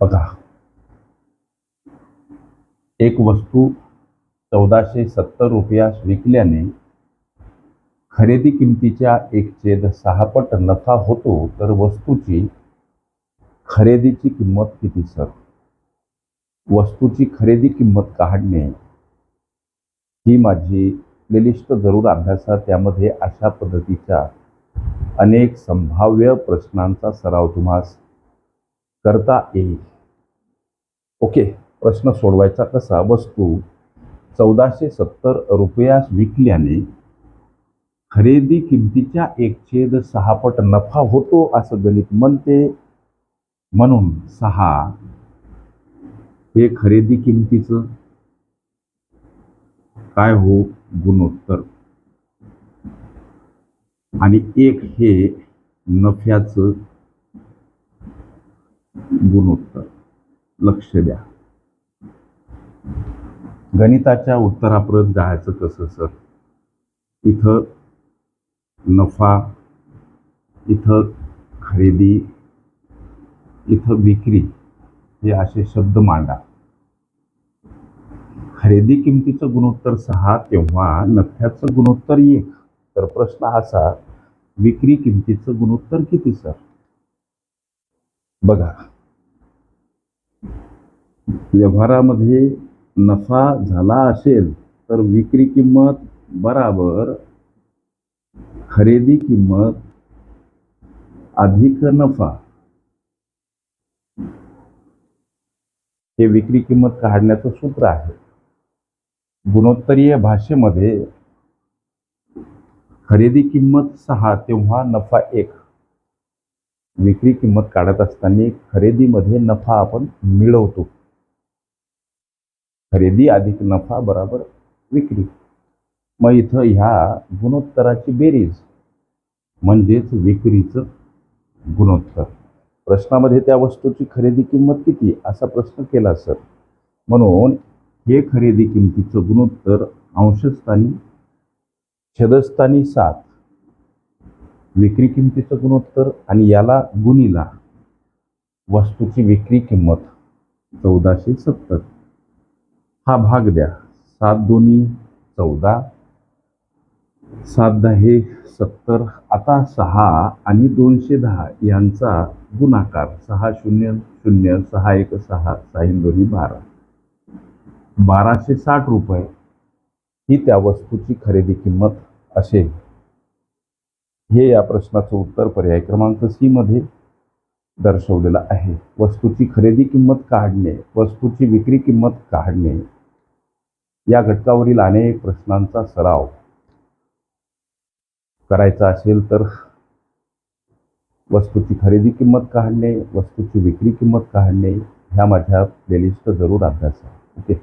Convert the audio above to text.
बघा. एक वस्तू चौदाशे सत्तर रुपयास विकल्याने खरेदी किमतीच्या एक छेद सहापट नफा होतो तर वस्तूची खरेदीची किंमत किती सर? वस्तूची खरेदी किंमत काढणे ही माझी प्लेलिस्ट जरूर अभ्यासा. त्यामध्ये अशा पद्धतीच्या अनेक संभाव्य प्रश्नांचा सराव तुम्हास करता येईल. ओके प्रश्न सोडवायचा कसा? वस्तू चौदाशे सत्तर रुपयास विकल्याने खरेदी किमतीच्या एक छेद सहापट नफा होतो असं गणित म्हणते. म्हणून सहा हे खरेदी किमतीचं काय हो? गुणोत्तर. आणि एक हे नफ्याचं गुणोत्तर. लक्ष द्या. गणिताच्या उत्तरापर्यंत जायचं कसं सर? इथं नफा इथं खरेदी इथं विक्री हे असे शब्द मांडा. खरेदी किमतीचं गुणोत्तर सहा तेव्हा नफ्याचं गुणोत्तर एक. तर प्रश्न असा विक्री किमतीचं गुणोत्तर किती सर? बघा. व्यवहारामध्ये नफा झाला असेल तर विक्री किंमत बराबर खरेदी किंमत अधिक नफा. हे विक्री किंमत काढण्याचं सूत्र आहे. गुणोत्तरीय भाषेमध्ये खरेदी किंमत सहा तेव्हा नफा एक. विक्री किंमत काढत असताना खरेदीमध्ये नफा आपण मिळवतो. खरेदी अधिक नफा बराबर विक्री. मग इथं ह्या गुणोत्तराची बेरीज म्हणजेच विक्रीचं गुणोत्तर. प्रश्नामध्ये त्या वस्तूची खरेदी किंमत किती? असा प्रश्न केला सर. म्हणून हे खरेदी किमतीचं गुणोत्तर अंशस्थानी छेदस्थानी सात. विक्री किमतीचं गुणोत्तर आणि याला गुणीला. वस्तूची विक्री किंमत चौदाशे सत्तर. हा भाग द्या. सात दोन्ही चौदा. सात दहे सत्तर. आता सहा आणि दोनशे दहा यांचा गुणाकार. सहा शून्य शून्य सहा एक सहा साईन दोन्ही बारा. बाराशे साठ रुपये ही त्या वस्तूची खरेदी किंमत असेल. हे या प्रश्नाचं उत्तर पर्याय क्रमांक सी मध्ये दर्शवलेलं आहे. वस्तूची खरेदी किंमत काढणे वस्तूची विक्री किंमत काढणे या घटकावरील अनेक प्रश्नांचा सराव करायचा असेल तर वस्तूची खरेदी किंमत काढणे वस्तूची विक्री किंमत काढणे ह्या माझ्या प्लेलिस्ट जरूर अभ्यासा ओके?